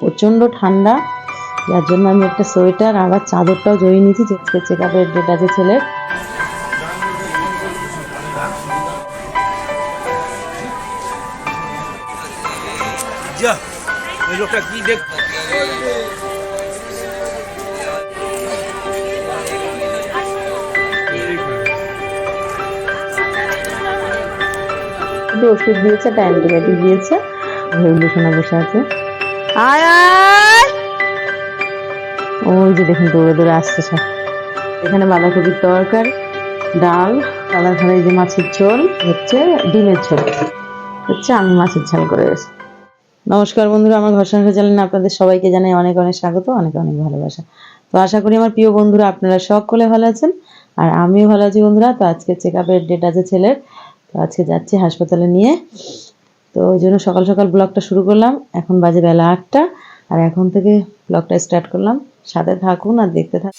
প্রচণ্ড ঠান্ডা। যার জন্য আমি একটা সোয়েটার আবার চাদরটাও জড়িয়ে নিয়েছি যেতে চেক আপের ডেট আছে ছেলের। লোকটা কি দেখ ওষুধ দিয়েছে একটা অ্যান্টিবায়োটিক দিয়েছে। ভেবুলেশনে বসে আছে। আয় ওই যে দেখুন দৌড়ে দৌড়ে আসছে সব এখানে বাঁধাকপির তরকারি ডাল, কালার ঘরে যে মাছের ঝোল, হচ্ছে ডিমের ঝোল। হচ্ছে আমি মাছের ঝাল করে গেছি নমস্কার বন্ধুরা, আমার ঘর সংসার চ্যানেলে আপনাদের সবাইকে জানাই অনেক অনেক স্বাগত, অনেক অনেক ভালোবাসা। তো আশা করি আমার প্রিয় বন্ধুরা, আপনারা সকলে ভালো আছেন, আর আমিও ভালো আছি বন্ধুরা। তো আজকে চেক আপের ডেট আছে ছেলের। তো আজকে যাচ্ছি হাসপাতালে নিয়ে। তো ওই জন্য সকাল সকাল ব্লগটা শুরু করলাম। এখন বাজে বেলা আটটা, আর এখন থেকে ব্লগটা স্টার্ট করলাম। সাথে থাকুন আর দেখতে থাকুন।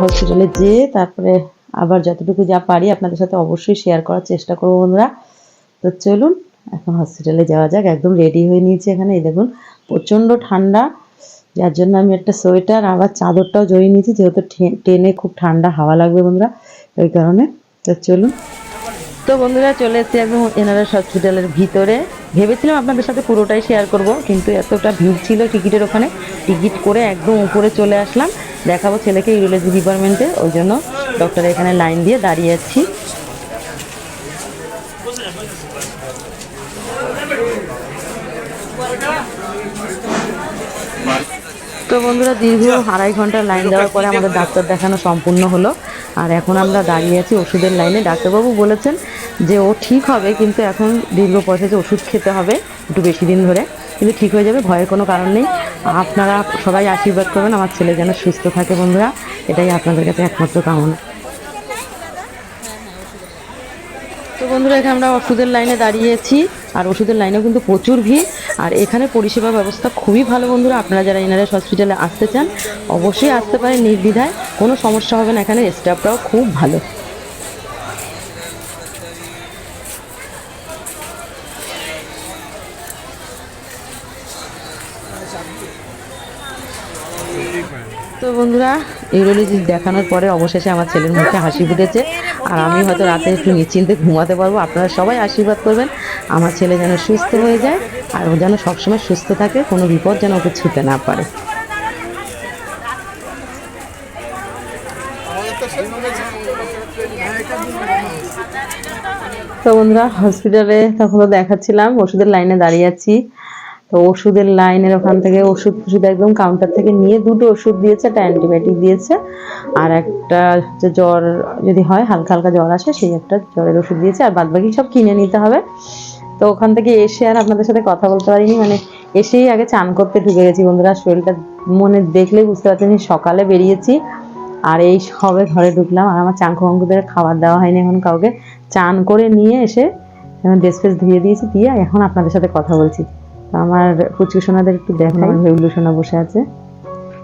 হসপিটালে যেয়ে তারপরে আবার যতটুকু যা পারি আপনাদের সাথে অবশ্যই শেয়ার করার চেষ্টা করব বন্ধুরা। তো চলুন, এখন হসপিটালে যাওয়া যাক। একদম রেডি হয়ে নিয়েছি এখানে। এই দেখুন, প্রচণ্ড ঠান্ডা। যার জন্য আমি একটা সোয়েটার, আবার চাদরটাও জড়িয়ে নিয়েছি, যেহেতু ট্রে- ট্রেনে খুব ঠান্ডা হাওয়া লাগবে বন্ধুরা, ওই কারণে। তো চলুন। তো বন্ধুরা, চলে এসেছি একদম এনআরএস হসপিটালের ভিতরে। ভেবেছিলাম আপনাদের সাথে পুরোটাই শেয়ার করব, কিন্তু এতটা ভিড় ছিল টিকিটের ওখানে। টিকিট করে একদম উপরে চলে আসলাম। দেখাবো ছেলেকে ইউরোলজি ডিপার্টমেন্টে ওই জন্য ডক্টর এখানে লাইন দিয়ে দাঁড়িয়ে আছি। তো বন্ধুরা দীর্ঘ আড়াই ঘণ্টা লাইন দেওয়ার পরে আমাদের ডাক্তার দেখানো সম্পূর্ণ হলো। আর এখন আমরা দাঁড়িয়ে আছি ওষুধের লাইনে ডাক্তারবাবু বলেছেন যে ও ঠিক হবে কিন্তু এখন দীর্ঘ প্রসেসে ওষুধ খেতে হবে একটু বেশি দিন ধরে কিন্তু ঠিক হয়ে যাবে ভয়ের কোনো কারণ নেই। আপনারা সবাই আশীর্বাদ করবেন আমার ছেলে যেন সুস্থ থাকে বন্ধুরা। এটাই আপনাদের কাছে একমাত্র কামনা তো বন্ধুরা, এখানে আমরা ওষুধের লাইনে দাঁড়িয়েছি। আর ওষুধের লাইনেও কিন্তু প্রচুর ভিড়। আর এখানে পরিষেবা ব্যবস্থা খুবই ভালো বন্ধুরা। আপনারা যারা এনআরএস হসপিটালে আসতে চান, অবশ্যই আসতে পারেন নির্দ্বিধায়। কোনো সমস্যা হবে না, এখানে স্টাফটাও খুব ভালো। তো বন্ধুরা, ইউরোলজিস্ট দেখানোর পরে অবশেষে আমার ছেলের মুখে হাসি ফুটেছে। আর আমি হয়তো রাতে একটু নিশ্চিন্তে ঘুমাতে পারব। আপনারা সবাই আশীর্বাদ করবেন। আমার ছেলে যেন সুস্থ হয়ে যায় আর ও যেন সবসময় সুস্থ থাকে কোনো বিপদ যেন ওকে ছুতে না পারে। তো বন্ধুরা হসপিটালে তখন দেখাচ্ছিলাম ওষুধের লাইনে দাঁড়িয়ে আছি। তো ওষুধের লাইনের ওখান থেকে ওষুধ ওষুধ একদম কাউন্টার থেকে নিয়ে দুটো ওষুধ দিয়েছে, একটা অ্যান্টিবায়োটিক দিয়েছে, আর একটা হচ্ছে জ্বর যদি হয়, হালকা হালকা জ্বর আসে, সেই একটা জ্বরের ওষুধ দিয়েছে, আর বাদবাকি সব কিনে নিতে হবে। তো ওখান থেকে এসে আর আপনাদের সাথে কথা বলতে পারিনি মানে এসেই আগে চান করতে ঢুকে গেছি বন্ধুরা, শরীরটা মনে দেখলেই বুঝতে পারছেন সকালে বেরিয়েছি, আর এই সবে ঘরে ঢুকলাম, আর আমার চাঙ্কু অঙ্কুদের খাবার দেওয়া হয়নি এখন কাউকে। চান করে নিয়ে এসে ড্রেস ফ্রেস ধুয়ে দিয়েছি, দিয়ে এখন আপনাদের সাথে কথা বলছি। আমার পুচকু সোনাদের একটু দেখো আমার সোনা বসে আছে।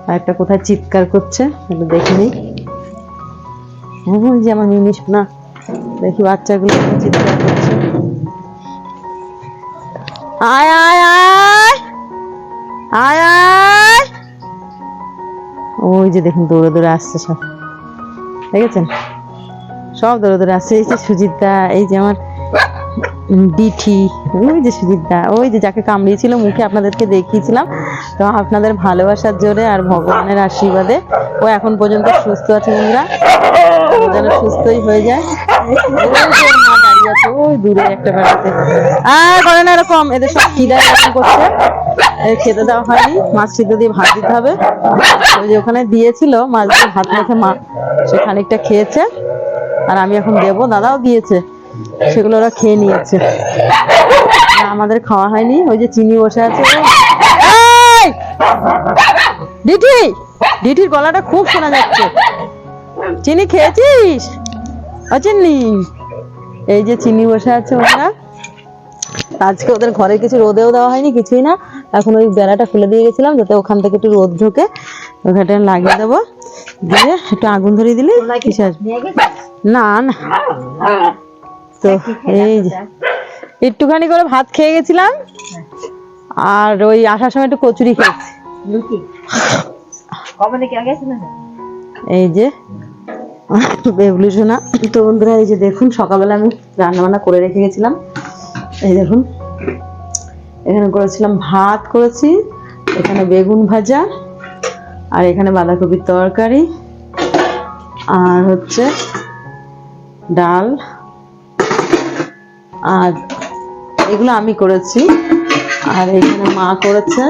আর একটা কোথায় চিৎকার করছে, একটু দেখে নিই। যে আমার মিনি সোনা দেখি বাচ্চাগুলো চিৎকার করছে। আয় আয় আয়! আয় আয়! ওই যে দেখুন, দৌড়ে দৌড়ে আসছে সব। দেখেছেন? সব দৌড়ে দৌড়ে আসছে। এই যে সুজিতদা এই যে আমার ডিঠি ওই যে সুজিতদা, ওই যে যাকে কামড়িয়েছিল মুখে আপনাদেরকে দেখিয়েছিলাম। তো আপনাদের ভালোবাসার জোরে আর ভগবানের আশীর্বাদে ও এখন পর্যন্ত সুস্থ আছে বন্ধুরা। যেন সুস্থই হয়ে যায়। ওই দূরে একটা বেড়াতে। আর করে না এরকম, এদের সব খিদায় এরকম করছে। খেতে দেওয়া হয়নি, মাছ সিদ্ধ দিয়ে ভাত দিতে হবে। ওই যে ওখানে দিয়েছিল, মাছ দিয়ে ভাত মেখে মা সে খানিকটা খেয়েছে। আর আমি এখন দেবো, দাদাও দিয়েছে। সেগুলো ওরা খেয়ে নিয়েছে। আমাদের খাওয়া হয়নি ওই যে চিনি বসে আছে ডিটি ডিটির গলাটা খুব শোনা যাচ্ছে। চিনি খেয়েছিস? ও চিনি এই যে চিনি বসে আছে ওরা। আজকে ওদের ঘরে কিছু রোদেও দেওয়া হয়নি কিছুই না। এখন ওই বেড়াটা খুলে দিয়ে গেছিলাম যাতে ওখান থেকে একটু রোদ ঢোকে। ওখানটা লাগিয়ে দেবো। দিয়ে একটু আগুন ধরিয়ে দিলে না না। তো এই একটুখানি করে ভাত খেয়ে গেছিলাম। আর ওই আসার সময় একটু কচুরি খেয়েছি। এই যে। বেগুলি সোনা তো বন্ধুরা এই যে দেখুন সকালবেলা আমি রান্না বান্না করে রেখে গেছিলাম। এই দেখুন এখানে করেছিলাম ভাত করেছি এখানে বেগুন ভাজা আর এখানে বাঁধাকপির তরকারি আর হচ্ছে ডাল। আর এগুলো আমি করেছি। আর এখানে মা করেছে।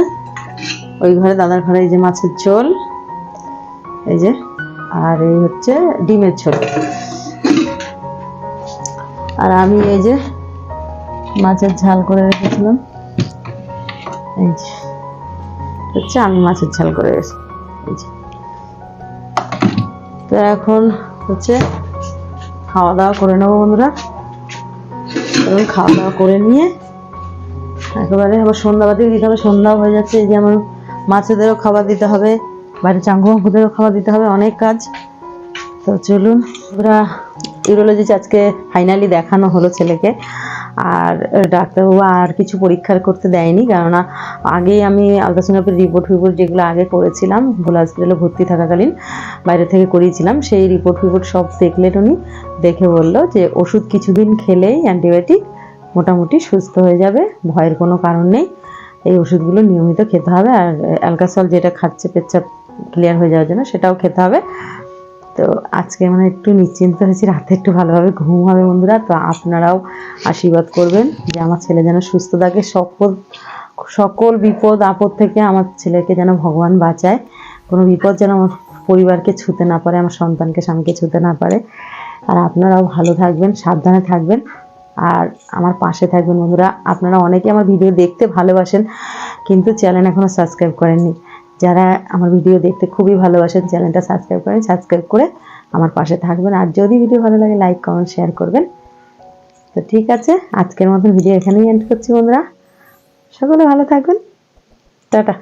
ওই ঘরে দাদার ঘরে এই যে মাছের ঝোল। এই যে, আর এই হচ্ছে ডিমের ঝোল। আর আমি এই যে মাছের ঝাল করে রেখেছিলাম। এই যে, হচ্ছে আমি মাছের ঝাল করে রেখেছি। এই যে। তো এখন হচ্ছে খাওয়া দাওয়া করে নেব বন্ধুরা। এবং খাওয়া দাওয়া করে নিয়ে একেবারে আবার সন্ধ্যাবাতি দিতে হবে, সন্ধ্যাও হয়ে যাচ্ছে, এই যে আমার মাছেদেরও খাবার দিতে হবে, বাড়ির চাঙ্গুমাঙ্কুদেরও খাবার দিতে হবে, অনেক কাজ। তো চলুন, ওরা ইউরোলজিস্ট আজকে ফাইনালি দেখানো হলো ছেলেকে। আর ডাক্তারবাবু আর কিছু পরীক্ষার করতে দেয়নি, কেননা আগেই আমি আলট্রাসোনোগ্রাফির রিপোর্ট ফিপোর্ট যেগুলো আগে করেছিলাম, ভোলা হসপিটালে ভর্তি থাকাকালীন বাইরে থেকে করিয়েছিলাম, সেই রিপোর্ট ফিপোর্ট সব দেখলেন উনি, দেখে বলল যে ওষুধ কিছুদিন খেলেই অ্যান্টিবায়োটিক মোটামুটি সুস্থ হয়ে যাবে, ভয়ের কোনো কারণ নেই, এই ওষুধগুলো নিয়মিত খেতে হবে, আর অ্যালকাসল যেটা খাচ্ছে পেচ্ছাপ ক্লিয়ার হয়ে যাওয়ার জন্য সেটাও খেতে হবে তো আজকে মানে একটু নিশ্চিন্ত হয়েছি, রাতে একটু ভালোভাবে ঘুম হবে বন্ধুরা, তো আপনারাও আশীর্বাদ করবেন যে আমার ছেলে যেন সুস্থ থাকে। সকল সকল বিপদ, আপদ থেকে আমার ছেলেকে যেন ভগবান বাঁচায়। কোনো বিপদ যেন আমার পরিবারকে ছুতে না পারে, আমার সন্তানকে, স্বামীকে ছুতে না পারে। আর আপনারাও ভালো থাকবেন, সাবধানে থাকবেন। আর আমার পাশে থাকবেন বন্ধুরা, আপনারা অনেকে আমার ভিডিও দেখতে ভালোবাসেন, কিন্তু চ্যানেল এখনও সাবস্ক্রাইব করেননি। যারা আমার ভিডিও দেখতে খুবই ভালোবাসেন, চ্যানেলটা সাবস্ক্রাইব করেন সাবস্ক্রাইব করে আমার পাশে থাকবেন। আর যদি ভিডিও ভালো লাগে লাইক কমেন্ট শেয়ার করবেন। তো ঠিক আছে, আজকের মতন ভিডিও এখানেই এন্ড করছি বন্ধুরা। সকলে ভালো থাকবেন। টাটা।